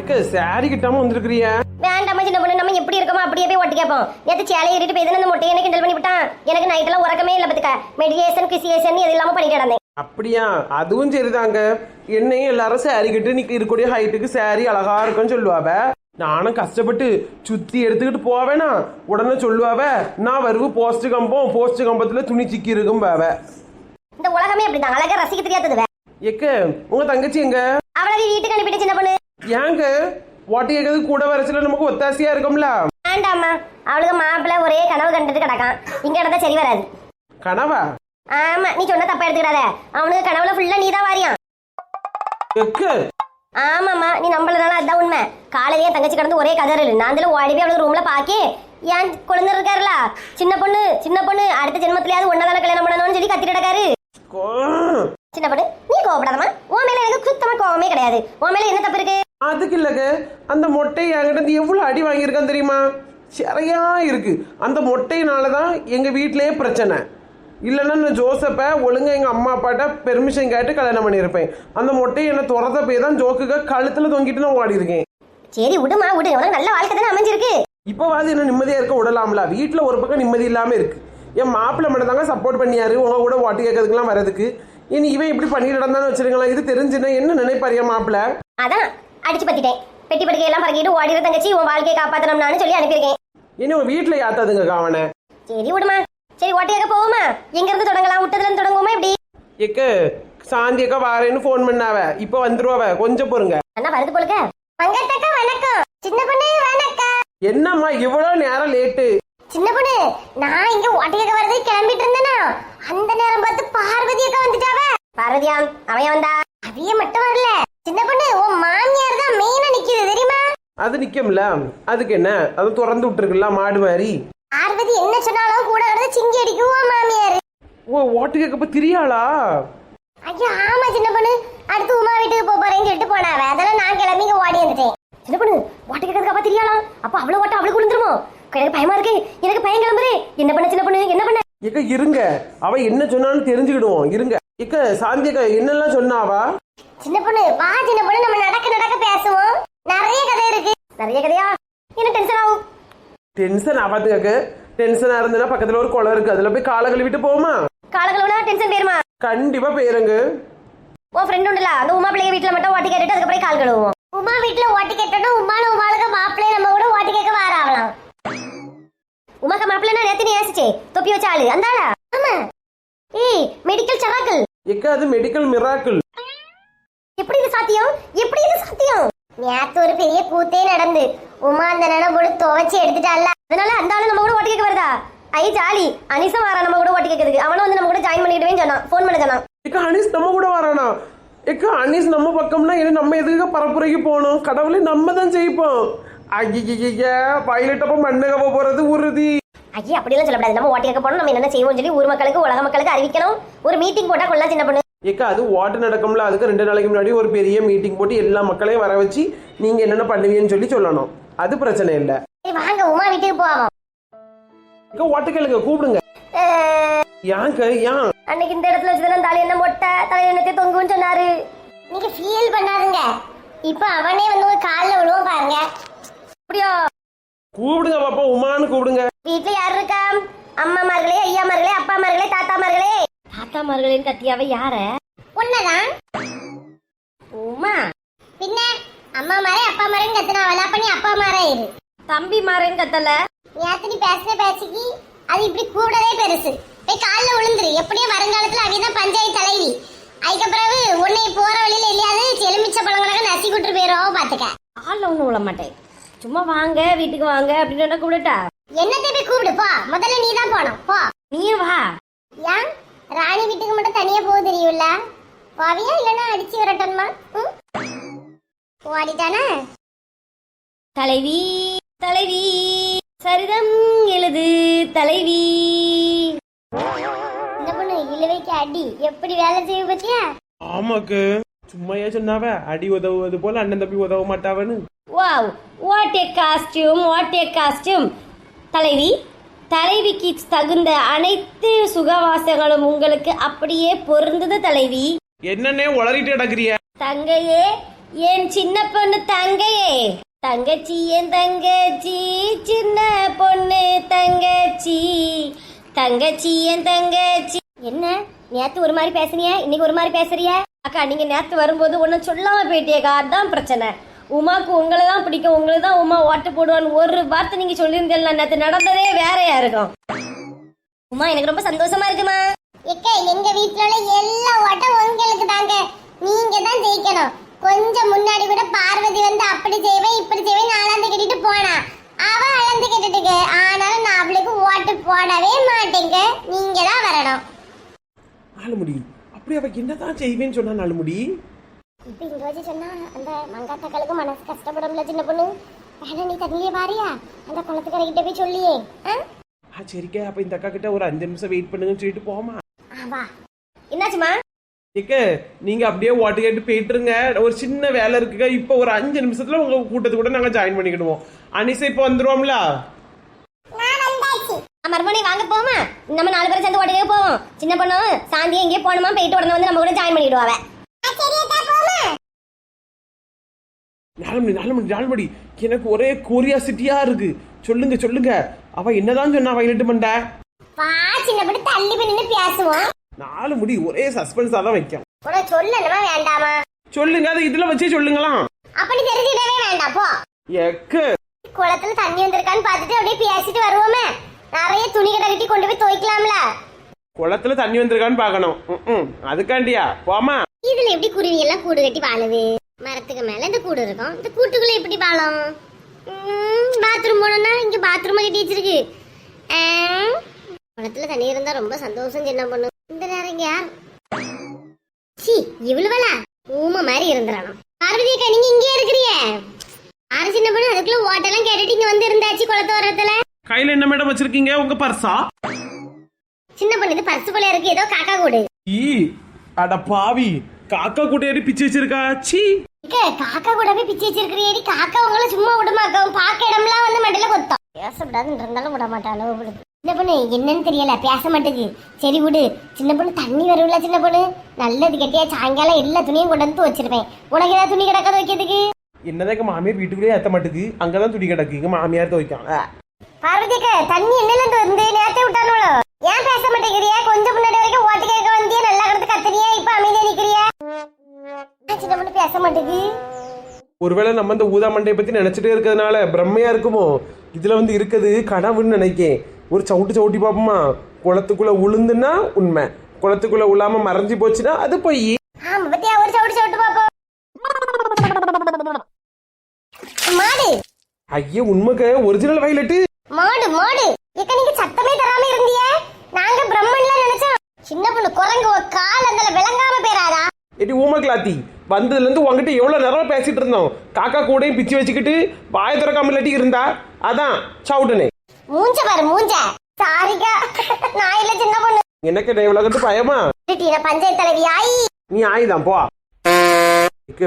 எக்க சாரி கிட்டாம வந்திருக்கிறிய? வேண்டாம் சின்ன பொண்ணு. நம்ம எப்படி இருக்கோமோ அப்படியே போய் ஒட்டி கேட்போம் நேற்று சேலை ஏறிட்டு போய் அந்த முட்டையை எனக்கு கிண்டல் பண்ணி விட்டான்? எனக்கு நைட்டெல்லாம் உறக்கமே இல்லை பத்துக்க மெடிடேஷன் கிசியேஷன் இது இல்லாமல் பண்ணிட்டு கிடந்தேன். அப்படியா? அதுவும் சரிதாங்க. என்னையும் எல்லாரும் சாரி கட்டு நீ இருக்கக்கூடிய ஹைட்டுக்கு சாரி அழகா இருக்குன்னு சொல்லுவாவ. நானும் கஷ்டப்பட்டு சுத்தி எடுத்துக்கிட்டு போவேனா? உடனே சொல்லுவாவ நான் வருவு போஸ்ட் கம்பம் போஸ்ட் கம்பத்துல துணி சிக்கி இருக்கும் பாவ இந்த உலகமே அப்படிதான். அழகா ரசிக்க தெரியாதது எக்க உங்க தங்கச்சி எங்க? அவளை வீட்டுக்கு அனுப்பிட்டு சின்ன பொண்ணு. ஏங்க கேட்கறது கூட வரச்சுல நமக்கு ஒத்தாசையா இருக்கும்ல? வேண்டாம்மா. அவளுக்கு மாப்பிள்ளை ஒரே கனவு கண்டுட்டு கிடக்கான். இங்க இடத்த சரி வராது. கனவா? ஆமா நீ சொன்ன தப்பா எடுத்துக்கிடாத. அவனுக்கு கனவுல ஃபுல்லா நீ தான் வாரியான். ஆமாம்மா நீ நம்பலனால அதான் உண்மை. காலையிலேயே தங்கச்சி கடந்து ஒரே கதறல். நான் அதில் ஓடி போய் அவளுக்கு ரூம்ல பாக்கி ஏன் குழந்தை இருக்காருல? சின்ன பொண்ணு சின்ன பொண்ணு அடுத்த ஜென்மத்திலேயாவது ஒன்னதான கல்யாணம் பண்ணணும்னு சொல்லி கத்திட்டு சின்ன பொண்ணு நீ கோவப்படாதம்மா. உன் மேல எனக்கு சுத்தமா கோவமே கிடையாது. உன் மேல என்ன தப்பு இருக்கு? அதுக்கு இல்லைங்க. அந்த மொட்டை என்கிட்ட எவ்வளோ அடி வாங்கியிருக்கான் தெரியுமா? சரியா இருக்கு. அந்த மொட்டையினால தான் எங்கள் வீட்டிலேயே பிரச்சனை. இல்லைன்னா நான் ஜோசப்பை ஒழுங்கா எங்கள் அம்மா அப்பாட்ட பெர்மிஷன் கேட்டு கல்யாணம் பண்ணியிருப்பேன். அந்த மொட்டையை என்னை துரத்த போய் தான் ஜோக்குக கழுத்தில் தொங்கிட்டு நான் ஓடி இருக்கேன் சரி விடுமா விடு. உனக்கு நல்ல வாழ்க்கை தானே அமைஞ்சிருக்கு. இப்போவாது என்ன நிம்மதியாக இருக்க விடலாம்ல? வீட்டில் ஒரு பக்கம் நிம்மதி இல்லாமல் இருக்கு. என் மாப்பிள்ளை மட்டும் தாங்க சப்போர்ட் பண்ணியாரு. உங்க கூட ஓட்டு கேட்கறதுக்குலாம் வரதுக்கு இனி இவன் இப்படி பண்ணிட்டு நடந்தான்னு வச்சிருக்கலாம் இது தெரிஞ்சுன்னா என்ன நினைப்பாரு என் மாப்பிள்ளை? அதான். அடிச்சு பத்திட்டேன். பெட்டி படுக்கை எல்லாம் பறக்கிட்டு ஓடிற தங்கச்சி உன் வாழ்க்கையை காப்பாத்தணும்னு சொல்லி அனுப்பியிருக்கேன். இனி உன் வீட்டில் யாத்தாதுங்க அவனை சரி விடுமா. சரி ஓட்டையாக போவோமா? எங்க இருந்து தொடங்கலாம்? விட்டதுல இருந்து தொடங்குவோமா இப்படி எக்க சாந்தி அக்கா வாரேன்னு ஃபோன் பண்ணாவ. இப்போ வந்துருவாவ கொஞ்சம் பொறுங்க. அண்ணா வருது போலுக்க. பங்கத்தக்கா வணக்கம். சின்ன பொண்ணு வணக்கம். என்னம்மா இவ்வளோ நேரம் லேட்டு சின்ன பொண்ணு நான் இங்க ஓட்டையாக வரது கிளம்பிட்டு இருந்தேனா? அந்த நேரம் பார்த்து பார்வதி அக்கா வந்துட்டாவ. பார்வதியா அவன் வந்தா? அவிய மட்டும் வரல சின்ன பொண்ணு உன் மாமியார் தான் மெயினா நிக்குது தெரியுமா அது நிக்கும்ல? அதுக்கு என்ன? அது திறந்து விட்டுருக்குல்ல மாடு மாதிரி? பார்வதி என்ன சொன்னாலும் கூட கிடந்து சிங்கி அடிக்குவோம் மாமியார்? ஓ ஓட்டு கேட்கப்ப திரியாளா? ஐயோ ஆமா சின்ன பொண்ணு. அடுத்து உமா வீட்டுக்கு போக போறேன்னு சொல்லிட்டு போனாவ. அதெல்லாம் நான் கிளம்பி இங்க ஓடி வந்துட்டேன். சின்ன பொண்ணு ஓட்ட கேட்கறதுக்கு அப்ப தெரியாலாம் அப்ப அவ்வளவு ஓட்ட அவளுக்கு விழுந்துருமோ? எனக்கு பயமா இருக்கு. எனக்கு பயம் கிளம்புது. என்ன பண்ண சின்ன பொண்ணு? என்ன பண்ண? எக்க இருங்க. அவ என்ன சொன்னாலும் தெரிஞ்சுக்கிடுவோம். இருங்க. எக்க சாந்தி அக்கா என்னெல்லாம் சொன்னாவா? சின்ன பொண்ணு வா சின்ன பொண்ணு. நம்ம நடக்க நடக்க பேசுவோம். நிறைய கதை இருக்கு. நிறைய கதையா? என்ன டென்ஷன் ஆகும்? டென்ஷன் ஆகாதுங்க. டென்ஷனா இருந்ததுன்னா பக்கத்துல ஒரு குளம் இருக்கு. அதுல போய் காலை கழுவிட்டு போமா காலங்களோட டென்ஷன் பேருமா கண்டிப்பா போயிருங்க. உன் ஃப்ரெண்ட் உண்டுல. அந்த உமா பிள்ளைங்க வீட்டுல மட்டும் ஓட்டி கேட்டுட்டு அதுக்கப்புறம் கால் கழுவுவோம். உமா வீட்டுல ஓட்டி கேட்டோம் உமால உமாளுக்கு மாப்பிள்ளை நம்ம கூட ஓட்டி கேட்க வாராவலாம் உமாக்கு மாப்பிள்ளைனா நேத்து நீ ஏசிச்சே. தொப்பி வச்ச ஆளு. அந்த ஆளா? ஆமா. ஏய் மெடிக்கல் சராக்கள் எக்க அது மெடிக்கல் மிராக்கிள் எப்படி இது சாத்தியம்? எப்படி இது சாத்தியம்? நேத்து ஒரு பெரிய கூத்தே நடந்து. உமா அந்த நினைப்போடு துவைச்சு எடுத்துட்டால அதனால அந்த ஆளு நம்ம கூட ஓட்டி கேட்க வருதா? ஐ ஜாலி. அனிசா வாரா நம்ம கூட ஓட்டி கேட்கறதுக்கு அவனும் வந்து நம்ம கூட ஜாயின் பண்ணிடுவேன்னு சொன்னான். ஃபோன் பண்ண சொன்னான். எக்க அனீஸ் நம்ம கூட வரானா? எக்க அனீஸ் நம்ம பக்கம்னா இனி நம்ம எதுக்கு பரப்புரைக்கு போகணும்? கடவுளை நம்ம தான் ஜெயிப்போம். ஐய பைலட் அப்ப மண்ணகவ போறது உறுதி. ஐயா அப்படியெல்லாம் சொல்லக்கூடாது. நம்ம ஓட்டி கேட்க போனோம் நம்ம என்ன செய்வோம் சொல்லி ஊர் மக்களுக்கு உலக மக்களுக்கு அறிவிக்கணும். ஒரு மீட்டிங் போட்டா கொள்ளலாம் சின்ன பொண்ணு. ஏக்கா அது ஓட்டு நடக்கும்ல அதுக்கு ரெண்டு நாளைக்கு முன்னாடி ஒரு பெரிய மீட்டிங் போட்டு எல்லா மக்களையும் வர வச்சு நீங்க என்னென்ன பண்ணுவீங்கன்னு சொல்லி சொல்லணும். அது பிரச்சனை இல்லை. வாங்க உமா வீட்டுக்கு போவோம். ஏக்கா ஓட்டு கேளுங்க கூப்பிடுங்க. ஏன்க்கா ஏன்? அன்னைக்கு இந்த இடத்துல வச்சுதான் தலை என்ன மொட்டை தலை என்னத்தை தொங்குன்னு சொன்னாரு. நீங்க ஃபீல் பண்ணாதுங்க. இப்ப அவனே வந்து ஒரு காலில் விழுவோம் பாருங்க. அப்படியா? கூப்பிடுங்க பாப்பா உமான்னு கூப்பிடுங்க. வீட்டுல யார் இருக்கா? அம்மாமார்களே ஐயாமார்களே அப்பாமார்களே தாத்தாமார்களே. தாத்தாமார்களேன்னு கத்தியாவ யார? உன்னதான். உமா. பின்ன அம்மா மாரே அப்பா மாரேன்னு கத்துனா அவளா? பண்ணி அப்பா மாரே இரு. தம்பி மாரேன்னு கத்தல நேத்து நீ பேசின பேச்சுக்கு அது இப்படி கூடவே பெருசு. போய் காலில் விழுந்துரு. எப்படியும் வருங்காலத்துல அவிதான் பஞ்சாயத்து தலைவி. அதுக்கப்புறம் உன்னை போற வழியில இல்லையாது எலுமிச்ச பழங்களாக நசி கூட்டு போயிடும் பாத்துக்க. ஆள்ல ஒன்றும் விட மாட்டேன். சும்மா வாங்க வீட்டுக்கு வாங்க அப்படின்னு கூப்பிடட்டா என்னத்தை போய் கூப்பிடு போ. முதல்ல நீ தான் போனோம் போ. நீ வா. ஏன்? ராணி வீட்டுக்கு மட்டும் தனியா போக தெரியும்ல? போவியா? இல்லைன்னா அடிச்சு விரட்டணுமா? ஓடிட்டானா? தலைவி தலைவி சரிதம் எழுது தலைவி. இந்த பொண்ணு இழுவைக்கு அடி. எப்படி வேலை செய்ய பத்தியா? ஆமாக்கு. சும்மையா சொன்னாவ? அடி உதவுவது போல அண்ணன் தம்பி உதவ மாட்டாவன்னு. Wow what a costume what a costume தலைவி தலைவிக்கு தகுந்த அனைத்து சுகவாசங்களும் உங்களுக்கு அப்படியே பொருந்தது தலைவி. என்னன்னே உளறிட்டு கிடக்குறிய தங்கையே என் சின்ன பொண்ணு தங்கையே. தங்கச்சி என் தங்கச்சி சின்ன பொண்ணு தங்கச்சி. தங்கச்சி என் தங்கச்சி. என்ன? நேத்து ஒரு மாதிரி பேசுனிய? இன்னைக்கு ஒரு மாதிரி பேசுறிய? அக்கா நீங்க நேத்து வரும்போது ஒன்னும் சொல்லாம போயிட்டியக்கா? அதான் பிரச்சனை. உமாக்கு உங்களை தான் பிடிக்கும். உங்களை தான் உமா ஓட்டு போடுவான்னு ஒரு வார்த்தை நீங்க சொல்லியிருந்தீங்களா நேத்து நடந்ததே வேறையா இருக்கும். உமா எனக்கு ரொம்ப சந்தோஷமா இருக்குமா? எக்க எங்க வீட்ல உள்ள எல்லா ஓட்டம் உங்களுக்கு தாங்க. நீங்க தான் ஜெயிக்கணும். கொஞ்சம் முன்னாடி கூட பார்வதி வந்து அப்படி செய்வேன் இப்படி செய்வேன் அளந்து கட்டிட்டு போனா. அவ அளந்து கட்டிட்டு ஆனாலும் நான் அவளுக்கு ஓட்டு போடவே மாட்டேங்க. நீங்க தான் வரணும். நாலுமுடி அப்படி அவ என்னதான் செய்வேன்னு சொன்னா நாலுமுடி? இப்ப இங்க வச்சு சொன்னா அந்த மங்காத்தாக்களுக்கு மனசு கஷ்டப்படும்ல சின்ன பொண்ணு? வேணா நீ தண்ணியே அந்த குளத்துக்கரைக்கிட்ட போய் சொல்லியே ஆ? ஆ சரிக்கா. அப்ப இந்த அக்கா கிட்ட ஒரு அஞ்சு நிமிஷம் வெயிட் பண்ணுங்கன்னு சொல்லிட்டு போமா ஆ, வா. என்னாச்சுமா ஏக்க நீங்க அப்படியே ஓட்டு கேட்டு போயிட்டுருங்க. ஒரு சின்ன வேலை இருக்குங்க இப்போ ஒரு அஞ்சு நிமிஷத்துல உங்க கூட்டத்து கூட நாங்க ஜாயின் பண்ணிக்கிடுவோம். அனிசா இப்போ வந்துருவோம்ல? மறுபடியும் வாங்க போமா நம்ம நாலு பேரும் சேர்ந்து ஓடியே போவோம். சின்ன பொண்ணு சாந்தி எங்கேயே போகணுமா? போயிட்டு உடனே வந்து நம்ம கூட ஜாயின் பண்ணிடுவாங்க நாலு மணி நாலு மணி நாலு மணி எனக்கு ஒரே கூரியாசிட்டியா இருக்கு. சொல்லுங்க சொல்லுங்க. அவ என்னதான் சொன்னா வயலட்டு மண்ட வா சின்ன பொண்ணு தள்ளி போய் நின்னு பேசுவோம். நாலு முடி ஒரே சஸ்பென்ஸா தான் வைக்கும். உனக்கு சொல்லணுமா வேண்டாமா? சொல்லுங்க அதை இதுல வச்சே சொல்லுங்களாம். அப்படி தெரிஞ்சிடவே வேண்டாம் போ. எக்க. குளத்துல தண்ணி வந்திருக்கான்னு பார்த்துட்டு அப்படியே பேசிட்டு வருவோமே. நிறைய துணி கடை கட்டி கொண்டு போய் துவைக்கலாம்ல. குளத்துல தண்ணி வந்திருக்கான்னு பார்க்கணும். ம்ம். அதுக்காண்டியா போமா இதுல எப்படி குருவி எல்லாம் கூடு கட்டி வாழுது? மரத்துக்கு மேல இந்த கூடு இருக்கும். இந்த கூட்டுக்குள்ள எப்படி வாழும் பாத்ரூம் போனோம்னா இங்க பாத்ரூம் கட்டி வச்சிருக்கு ஆம். குளத்துல தண்ணி இருந்தா ரொம்ப சந்தோஷம் சின்ன பொண்ணு. இந்த நேரம் யார்? சி இவ்வளவுல ஊமை மாதிரி இருந்துடணும். பார்வதி அக்கா நீங்க இங்கே இருக்கிறிய ஆறு சின்ன பொண்ணு? அதுக்குள்ள ஓட்டெல்லாம் கேட்டுட்டு இங்க வந்து இருந்தாச்சு குளத்து ஓரத்துல. கையில என்ன மேடம் வச்சிருக்கீங்க? உங்க பர்சா சின்ன பொண்ணு இது பர்சு போல இருக்கு. ஏதோ காக்கா கூடு. ஈ அட பாவி. காக்கா கூட்டையடி பிச்சு வச்சிருக்கா? சீ. காக்கா கூட போய் பிச்சை வச்சிருக்கிறீடி காக்கா உங்களை சும்மா விடுமாக்கா பார்க்க இடம்லாம் வந்து மண்டல கொத்தம். பேசக்கூடாதுன்னு இருந்தாலும் விட விடுது சின்ன பொண்ணு என்னன்னு தெரியல. பேச மாட்டேங்குது. சரி விடு. சின்ன பொண்ணு தண்ணி வரும்ல சின்ன பொண்ணு. நல்லது கட்டியா சாயங்காலம் எல்லா துணியும் கொண்டு வந்து வச்சிருப்பேன் உனக்கு ஏதாவது துணி கிடக்காத வைக்கிறதுக்கு? என்னதான் மாமியார் வீட்டுக்குள்ளேயே ஏத்த மாட்டுக்கு? அங்கதான் துணி கிடக்கு. எங்க மாமியார் துவைக்கும். பார்வதிக்க தண்ணி என்னல இருந்து வந்து நேரத்தை விட்டானோ ஏன் பேச மாட்டேங்கிறியா கொஞ்சம் முன்னாடி வரைக்கும் ஓட்டு கேட்க வந்தியா? நல்லா மாட்டேங்குது ஒருவேளை நம்ம இந்த ஊதா மண்டையை பத்தி நினைச்சிட்டே இருக்கிறதுனால பிரம்மையா இருக்குமோ? இதுல வந்து இருக்குது கனவுன்னு நினைக்கேன். ஒரு சவுட்டு சவுட்டி பார்ப்போமா குளத்துக்குள்ள உளுந்துன்னா உண்மை. குளத்துக்குள்ள உழாம மறைஞ்சு போச்சுன்னா அது பொய். ஆமா பத்தியா? ஒரு சவுட்டு சவுட்டு பாப்போம். மாடு. ஐயா உண்மைக்கு ஒரிஜினல் வயலட்டு மாடு மாடு. இக்க நீங்க சத்தமே தராம இருந்தியே. நாங்க பிரம்மன்ல நினைச்சோம். சின்ன பொண்ணு குரங்கு ஒரு கால் அதுல விளங்காம போயிராதா எடி ஊமை கிளாத்தி வந்ததுல இருந்து உங்ககிட்ட எவ்வளவு நேரம் பேசிட்டு இருந்தோம். காக்கா கூடயும் பிச்சு வச்சுக்கிட்டு வாய திறக்காம இல்லாட்டி இருந்தா? அதான் சவுட்டுனே. மூஞ்ச பாரு மூஞ்ச. சாரிக்கா. நான் இல்ல சின்ன பொண்ணு. எனக்கு இவ்வளவு கட்டு பயமா? பஞ்சாயத்து தலைவி ஆயி. நீ ஆயுதான் போ.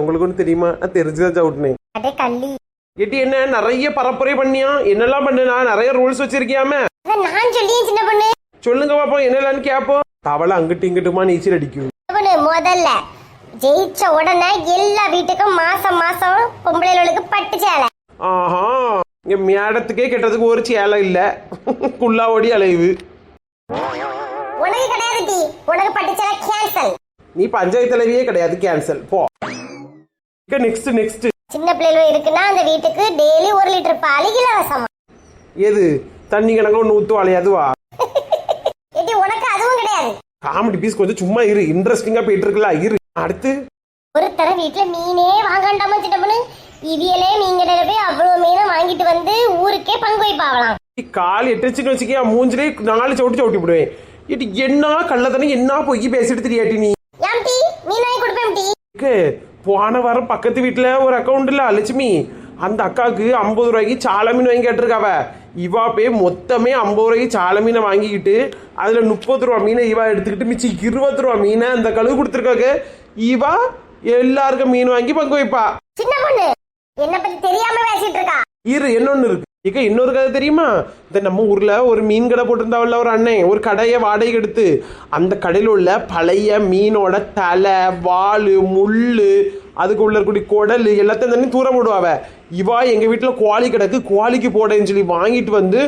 உங்களுக்கு ஒன்று தெரியுமா? நான் தெரிஞ்சுதான் சவுட்டுனே. அடே கள்ளி. எட்டி என்ன நிறைய பரப்புரை பண்ணியா? என்னெல்லாம் பண்ணுனா? நிறைய ரூல்ஸ் வச்சிருக்கியாம? நான் சொல்லியேன் சின்ன பொண்ணு. சொல்லுங்க பாப்போம். என்னெல்லாம் கேப்போம். தவளை அங்கிட்டு இங்கிட்டுமா நீச்சல் அடிக்கும். முதல்ல. ஜெயிச்ச உடனே எல்லா வீட்டுக்கும் மாசம் மாசம் பொம்பளைகளுக்கு பட்டு சேலை. ஆஹா இங்க மேடத்துக்கே கெட்டதுக்கு ஒரு சேலை இல்ல. ஓடி அலைவு உனக்கு கிடையாது டி. உனக்கு பட்டு சேலை கேன்சல் நீ பஞ்சாயத்து தலைவியே கிடையாது கேன்சல் போ. நெக்ஸ்ட் நெக்ஸ்ட் சின்ன பிள்ளைகள் இருக்குன்னா அந்த வீட்டுக்கு டெய்லி ஒரு லிட்டர் பால் இலவசமா. எது? தண்ணி கணக்கு ஒன்று ஊற்றுவாளே அதுவா ஏடி உனக்கு அதுவும் கிடையாது காமெடி பீஸ் கொஞ்சம் சும்மா இரு இன்ட்ரெஸ்டிங்கா போயிட்டு இருக்குல்ல இரு. அடுத்து. ஒருத்தர வீட்டுல மீனே வாங்காண்டாம பொண்ணு இவியலே கடையில போய் அவ்வளவு மீனை வாங்கிட்டு வந்து ஊருக்கே பங்கு வைப்பாவலாம். கால் எட்டுச்சுன்னு வச்சுக்கியா மூஞ்சிலே நாலு சவுட்டி சவுட்டி விடுவேன் இது என்ன கள்ளத்தனை என்ன பொய் பேசிட்டு தெரியாட்டி நீ? ஏன் டீ மீன் வாங்கி கொடுப்பேன் டீ போன வாரம் பக்கத்து வீட்டில் ஒரு அக்கௌண்ட் இல்ல லட்சுமி அந்த அக்காவுக்கு ஐம்பது ரூபாய்க்கு சால மீன் வாங்கி கேட்டிருக்காவ. இவா போய் மொத்தமே ஐம்பது ரூபாய்க்கு சால மீனை வாங்கிக்கிட்டு அதுல முப்பது ரூபா மீனை இவா எடுத்துக்கிட்டு மிச்சம் இருபது ரூபா மீனை அந்த கழுவு கொடுத்துருக்காங்க இவா எல்லாருக்கும் மீன் வாங்கி பங்கு வைப்பா. சின்ன பொண்ணு என்ன பத்தி தெரியாம பேசிட்டு இருக்கா? இரு என்னொன்னு இருக்கு. இக்க இன்னொரு கதை தெரியுமா? இந்த நம்ம ஊர்ல ஒரு மீன் கடை போட்டிருந்தாவில்ல ஒரு அண்ணன் ஒரு கடையை வாடகை எடுத்து அந்த கடையில் உள்ள பழைய மீனோட தலை வால் முள்ளு அதுக்கு உள்ள இருக்கக்கூடிய குடல் எல்லாத்தையும் தண்ணி தூர போடுவாவ இவா எங்க வீட்டில் குவாலி கிடக்கு குவாலிக்கு போடேன்னு சொல்லி வாங்கிட்டு வந்து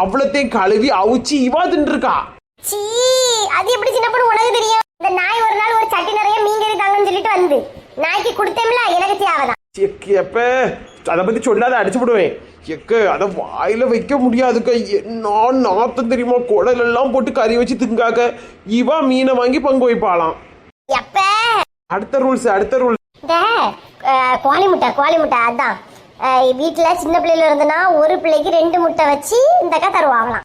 அவ்வளோத்தையும் கழுவி அவிச்சு இவா தின்றுருக்கா சீ அது எப்படி சின்ன பொண்ணு உனக்கு தெரியும்? இந்த நாய் ஒரு நாள் ஒரு சட்டி நிறைய மீன் கறி தாங்கன்னு சொல்லிட்டு வந்து. நாய்க்கு கொடுத்தேம்ல எனக்கு தேவைதான். எப்ப? அதை பத்தி சொல்லாத அடிச்சு விடுவேன் எக்கு அதை வாயில வைக்க முடியாதுக்க. என்ன நாத்தம் தெரியுமா? குடல் எல்லாம் போட்டு கறி வச்சு திங்காக்க இவா மீனை வாங்கி பங்கு வைப்பாளாம். எப்ப? அடுத்த ரூல்ஸ் அடுத்த ரூல் இந்த கோழி முட்டை கோழி முட்டை அதான். வீட்டுல சின்ன பிள்ளைல இருந்துன்னா ஒரு பிள்ளைக்கு ரெண்டு முட்டை வச்சு இந்த அக்கா தருவாங்களாம்.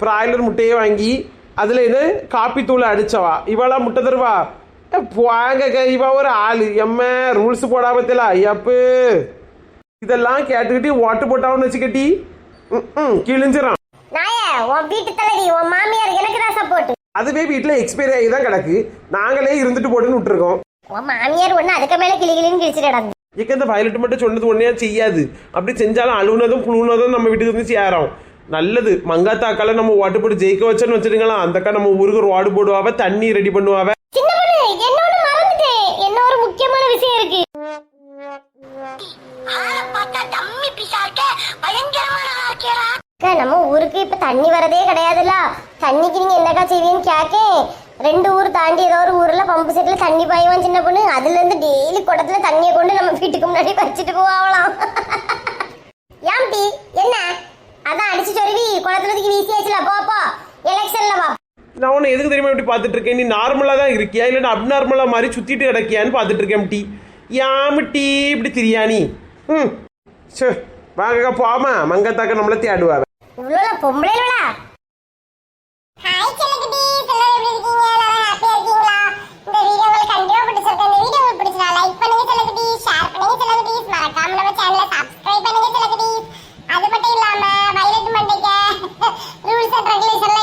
பிராய்லர் முட்டையே வாங்கி அதுல இது காப்பி தூள் அடிச்சவா? இவளா முட்டை தருவா? ஏ, போங்க இவா ஒரு ஆளு. எம்ம ரூல்ஸ் போடாம தெரியல ஐயப்பு. இதெல்லாம் கேட்டுக்கிட்டு ஓட்டு போட்டாவன்னு வச்சுக்கட்டி ம் கிழிஞ்சிரான் நாயே உன் வீட்டு தலைவி உன் மாமியார் எனக்கு தான் சப்போர்ட் அதுவே வீட்டில் எக்ஸ்பைரி ஆகி தான் கிடக்கு. நாங்களே இருந்துட்டு போட்டுன்னு விட்டுருக்கோம். உன் மாமியார் ஒண்ணு அதுக்கு மேல கிளி கிளின்னு கிழிச்சிட்டு கிடந்து இக்க இந்த வயலட் மட்டும் சொன்னது ஒன்னே செய்யாது. அப்படி செஞ்சாலும் அழுவுனதும் புழுவுனதும் நம்ம வீட்டுக்கு வந்து சேரோம். நல்லது. மங்காத்தாக்கால நம்ம ஓட்டு போட்டு ஜெயிக்க வச்சோன்னு வச்சிருங்களா அந்த அக்கா நம்ம ஊருக்கு வார்டு போடுவாவ தண்ணி ரெடி பண்ணுவாவ. சின்ன பொண்ணு என்னோட மறந்துட்டேன் என்ன ஒரு முக்கியமான விஷயம் இருக்கு. நம்ம ஊருக்கு இப்ப தண்ணி வரதே கிடையாதுல்ல. தண்ணிக்கு நீங்க என்னக்கா செய்வீங்கன்னு கேக்கேன் ரெண்டு ஊர் தாண்டி ஏதோ ஒரு ஊர்ல பம்பு செட்ல தண்ணி பாயுவான் சின்ன பொண்ணு. அதுல இருந்து டெய்லி குடத்துல தண்ணியை கொண்டு நம்ம வீட்டுக்கு முன்னாடி வச்சுட்டு போவாங்களாம். ஏம்டி என்ன? அதான் அடிச்சு சொருவி குளத்துலதுக்கு வீசியாச்சுல போ போ. எலெக்ஷன்ல வா. நான் உன்னை எதுக்கு தெரியுமா இப்படி பார்த்துட்டு இருக்கேன்? நீ நார்மலாக தான் இருக்கியா? இல்லை அப்நார்மலாக மாதிரி சுற்றிட்டு கிடக்கியான்னு பார்த்துட்டு இருக்கேன் டீ. யாம டீ இப்படி திரியா நீ? ம். சே வாங்கக்கா போமா மங்கத்தாக்க நம்மளை தேடுவாவ இவ்வளோ பொம்பளைகளா regular